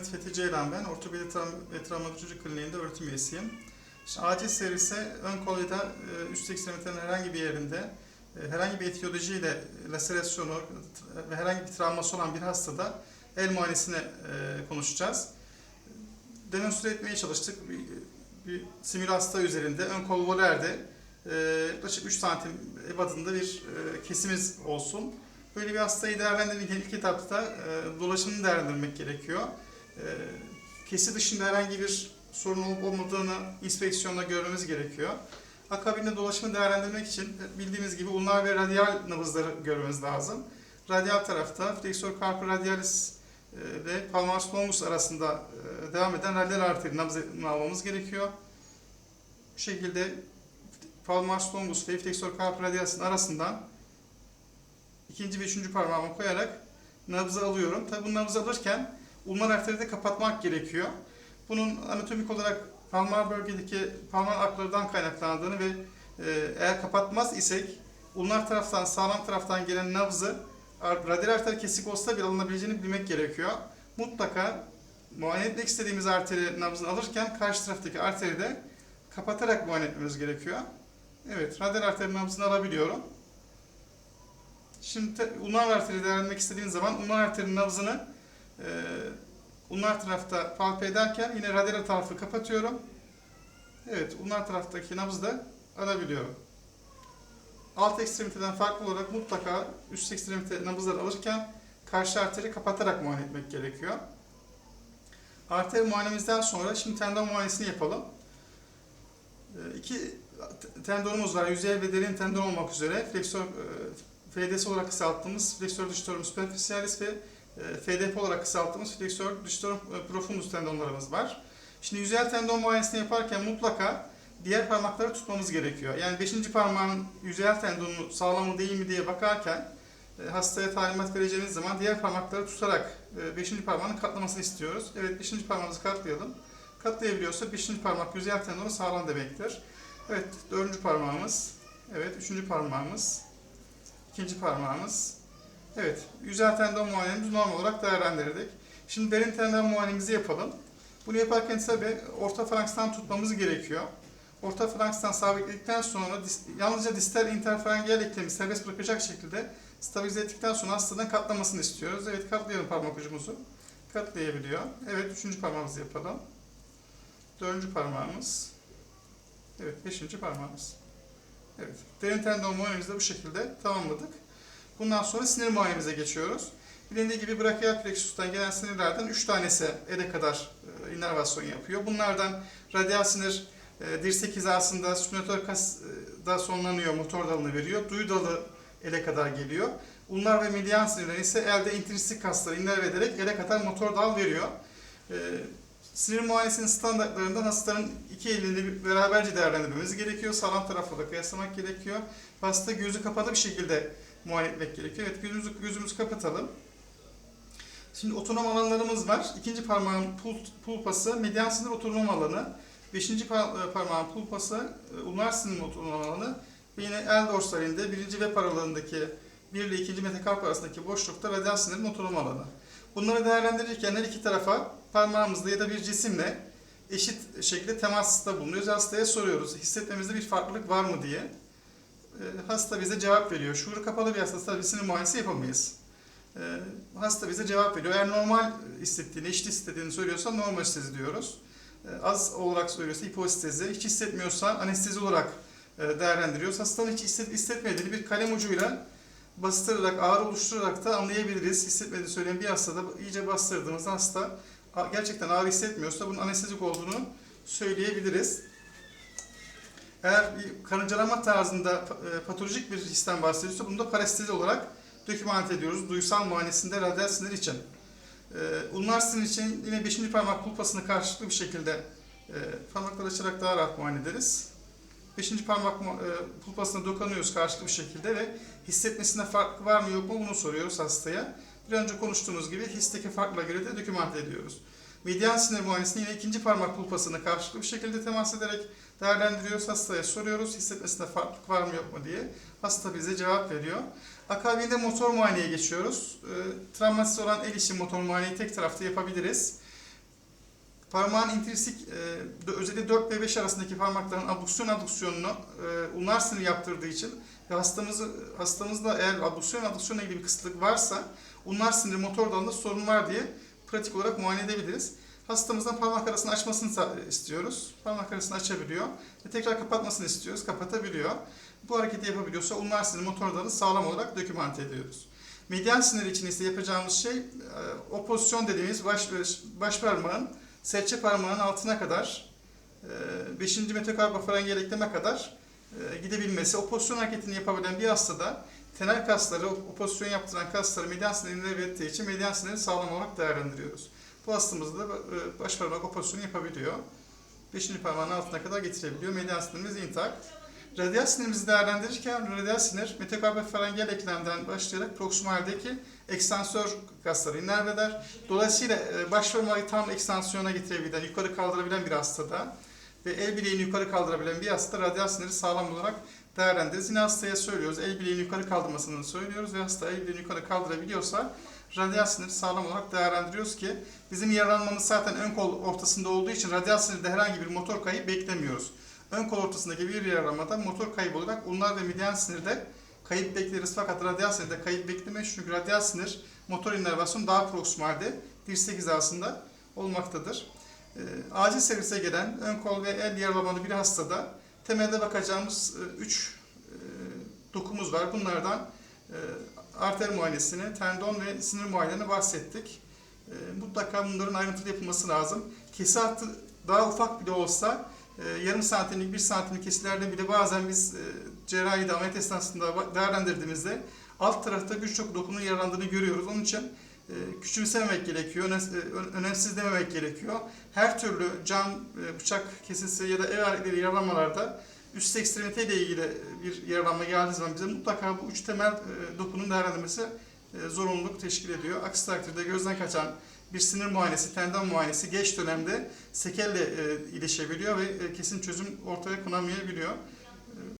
Mehmet Fethi Ceylan ben. Ortopedi ve Travmatoloji Kliniğinde öğretim üyesiyim. Şimdi acil servise ön kol ya da e, üst ekstremitenin herhangi bir yerinde e, herhangi bir etiyolojiyle laserasyonu ve herhangi bir travması olan bir hastada el muayenesine e, konuşacağız. Demontre etmeye çalıştık. Bir, bir simül hasta üzerinde ön kol volerde yaklaşık 3 santim ebadında bir kesimiz olsun. Böyle bir hastayı değerlendirirken ilk etapta e, dolaşımını değerlendirmek gerekiyor. E, kesi dışında herhangi bir sorun olup olmadığını inspeksiyonla görmemiz gerekiyor. Akabinde dolaşımı değerlendirmek için e, bildiğimiz gibi ulnar ve radyal nabızları görmemiz lazım. Radyal tarafta flexor carpi radialis e, ve palmaris longus arasında e, devam eden radyal arteri nabzını almamız gerekiyor. Bu şekilde palmaris longus ve flexor carpi radialis'in arasından ikinci ve üçüncü parmağımı koyarak nabzı alıyorum. Tabi bu nabzı alırken ulnar arteri de kapatmak gerekiyor. Bunun anatomik olarak palmar bölgedeki palmar aklardan kaynaklandığını ve e, eğer kapatmaz isek ulnar taraftan sağlam taraftan gelen nabzı radyal arter kesik olsa bile alınabileceğini bilmek gerekiyor. Mutlaka muayene etmek istediğimiz arteri nabzını alırken karşı taraftaki arteri de kapatarak muayene etmemiz gerekiyor. Evet, radyal arterin nabzını alabiliyorum. Şimdi ulnar arteri değerlendirmek istediğim zaman ulnar arterin nabzını e, ulnar tarafta palpe ederken yine radyal tarafı kapatıyorum. Evet, ulnar taraftaki nabzı da alabiliyorum. Alt ekstremiteden farklı olarak mutlaka üst ekstremite nabızları alırken karşı arteri kapatarak muayene etmek gerekiyor. Arter muayenemizden sonra şimdi tendon muayenesini yapalım. E, İki tendonumuz var. Yüzey ve derin tendon olmak üzere. Fleksör, e, FDS olarak kısalttığımız fleksör digitorum superficialis ve FDP olarak kısalttığımız fleksör digitorum e, profundus tendonlarımız var. Şimdi yüzeyel tendon muayenesini yaparken mutlaka diğer parmakları tutmamız gerekiyor. Yani 5. parmağın yüzeyel tendonu sağlam mı değil mi diye bakarken e, hastaya talimat vereceğimiz zaman diğer parmakları tutarak 5. parmağını katlamasını istiyoruz. Evet 5. parmağımızı katlayalım. Katlayabiliyorsa 5. parmak yüzeyel tendonu sağlam demektir. Evet, dördüncü parmağımız. Evet, üçüncü parmağımız. ikinci parmağımız. Evet, yüzey tendon muayenemizi normal olarak değerlendirdik. Şimdi derin tendon muayenemizi yapalım. Bunu yaparken tabi orta falankstan tutmamız gerekiyor. Orta falankstan sabitledikten sonra yalnızca distal interferengial eklemi serbest bırakacak şekilde stabilize ettikten sonra hastadan katlamasını istiyoruz. Evet, katlayalım parmak ucumuzu. Katlayabiliyor. Evet, üçüncü parmağımızı yapalım. Dördüncü parmağımız. Evet, beşinci parmağımız. Evet, derin tendon muayenemizi de bu şekilde tamamladık. Bundan sonra sinir muayenemize geçiyoruz. Bilindiği gibi brachial plexus'tan gelen sinirlerden 3 tanesi ele kadar e, inervasyon yapıyor. Bunlardan radyal sinir e, dirsek hizasında supinatör kasda sonlanıyor, motor dalını veriyor. Duyu dalı ele kadar geliyor. Ulnar ve median sinirler ise elde intrinsik kasları inerve ederek ele kadar motor dal veriyor. E, Sinir muayenesinin standartlarından hastanın iki elini beraberce değerlendirmemiz gerekiyor. Sağlam tarafla da kıyaslamak gerekiyor. Hasta gözü kapalı bir şekilde muayene etmek gerekiyor. Evet gözümüzü, gözümüzü kapatalım. Şimdi otonom alanlarımız var. İkinci parmağın pul, pulpası median sinir otonom alanı. Beşinci e, parmağın pulpası e, ulnar sinir otonom alanı. Ve yine el dorsalinde birinci ve aralığındaki bir ile ikinci metakarp arasındaki boşlukta radyal sinirin otonom alanı. Bunları değerlendirirken her iki tarafa parmağımızla ya da bir cisimle eşit şekilde temasta bulunuyoruz. Hastaya soruyoruz hissetmemizde bir farklılık var mı diye. Ee, Hasta bize cevap veriyor. Şuuru kapalı bir hasta tabii sinir muayenesi yapamayız. Ee, Hasta bize cevap veriyor. Eğer normal hissettiğini, eşit hissettiğini söylüyorsa normal histezi diyoruz. Ee, Az olarak söylüyorsa hipohistezi, hiç hissetmiyorsa anestezi olarak e, değerlendiriyoruz. Hastanın hiç hisset- hissetmediğini bir kalem ucuyla bastırarak, ağrı oluşturarak da anlayabiliriz. Hissetmediğini söyleyen bir hastada iyice bastırdığımızda hasta gerçekten ağrı hissetmiyorsa bunun anestezik olduğunu söyleyebiliriz. Eğer bir karıncalama tarzında e, patolojik bir histen bahsediyorsa bunu da parestezi olarak dokümante ediyoruz. Duysal muayenesinde radyal sinir için. E, ulnar sinir için yine 5. parmak pulpasını karşılıklı bir şekilde e, parmakları açarak daha rahat muayene ederiz. 5. parmak pulpasına dokunuyoruz karşılıklı bir şekilde ve hissetmesinde fark var mı yok mu bunu soruyoruz hastaya. Bir önce konuştuğumuz gibi histeki farkla göre de dokümante ediyoruz. Median sinir muayenesini yine ikinci parmak pulpasını karşılıklı bir şekilde temas ederek değerlendiriyoruz. Hastaya soruyoruz hissetmesinde farklılık var mı yok mu diye. Hasta bize cevap veriyor. Akabinde motor muayeneye geçiyoruz. E, travmatik olan el işi motor muayeneyi tek tarafta yapabiliriz. Parmağın intrinsik, e, özellikle 4 ve 5 arasındaki parmakların abduksiyon adduksiyonunu e, ulnar sinir yaptırdığı için ve hastamızı, hastamızda eğer abduksiyon adduksiyonla ilgili bir kısıtlık varsa ulnar sinir motor dalında sorun var diye pratik olarak muayene edebiliriz. Hastamızdan parmak arasını açmasını istiyoruz. Parmak arasını açabiliyor. Ve tekrar kapatmasını istiyoruz. Kapatabiliyor. Bu hareketi yapabiliyorsa ulnar sinir motor dalını sağlam olarak dokümante ediyoruz. Medial sinir için ise yapacağımız şey e, o pozisyon dediğimiz baş, baş parmağın serçe parmağın altına kadar 5. metakarpofarengeal ekleme kadar e, gidebilmesi. O pozisyon hareketini yapabilen bir hastada tenel kasları, o yaptıran kasları medial sinirini ürettiği için medial siniri sağlam olarak değerlendiriyoruz. Bu hastamızda da baş parmak o yapabiliyor. 5. parmağın altına kadar getirebiliyor. Medial sinirimiz intak. Radyal sinirimizi değerlendirirken radyal sinir metakarpofarengeal eklemden başlayarak proksimaldeki ekstansör kasları innerveder. Dolayısıyla e, baş parmağı tam ekstansiyona getirebilen, yukarı kaldırabilen bir hastada ve el bileğini yukarı kaldırabilen bir hastada radyal siniri sağlam olarak değerlendiririz. Yine hastaya söylüyoruz, el bileğini yukarı kaldırmasını söylüyoruz ve hasta el bileğini yukarı kaldırabiliyorsa radyal siniri sağlam olarak değerlendiriyoruz ki bizim yaralanmamız zaten ön kol ortasında olduğu için radyal sinirde herhangi bir motor kayıp beklemiyoruz. Ön kol ortasındaki bir yaralamada motor kaybı olarak ulnar ve medial sinirde kayıp bekleriz fakat radyal sinirde kayıp beklemeyiz çünkü radyal sinir motor inervasyon daha proksimalde dirsek hizasında olmaktadır. E, acil servise gelen ön kol ve el yaralamalı bir hastada temelde bakacağımız 3 e, dokumuz var. Bunlardan e, arter muayenesini, tendon ve sinir muayeneni bahsettik. E, mutlaka bunların ayrıntılı yapılması lazım. Kesi hattı daha ufak bile olsa e, yarım santimlik, bir santimlik kesilerde bile bazen biz e, cerrahi ameliyat esnasında değerlendirdiğimizde alt tarafta birçok dokunun yaralandığını görüyoruz. Onun için e, küçümsememek gerekiyor, e, önemsiz dememek gerekiyor. Her türlü cam, e, bıçak kesisi ya da ev aletleri yaralanmalarda üst ekstremite ile ilgili bir yaralanma geldiği zaman bize mutlaka bu üç temel e, dokunun değerlendirmesi e, zorunluluk teşkil ediyor. Aksi takdirde gözden kaçan bir sinir muayenesi, tendon muayenesi geç dönemde sekelle e, ilişebiliyor ve e, kesin çözüm ortaya konamayabiliyor.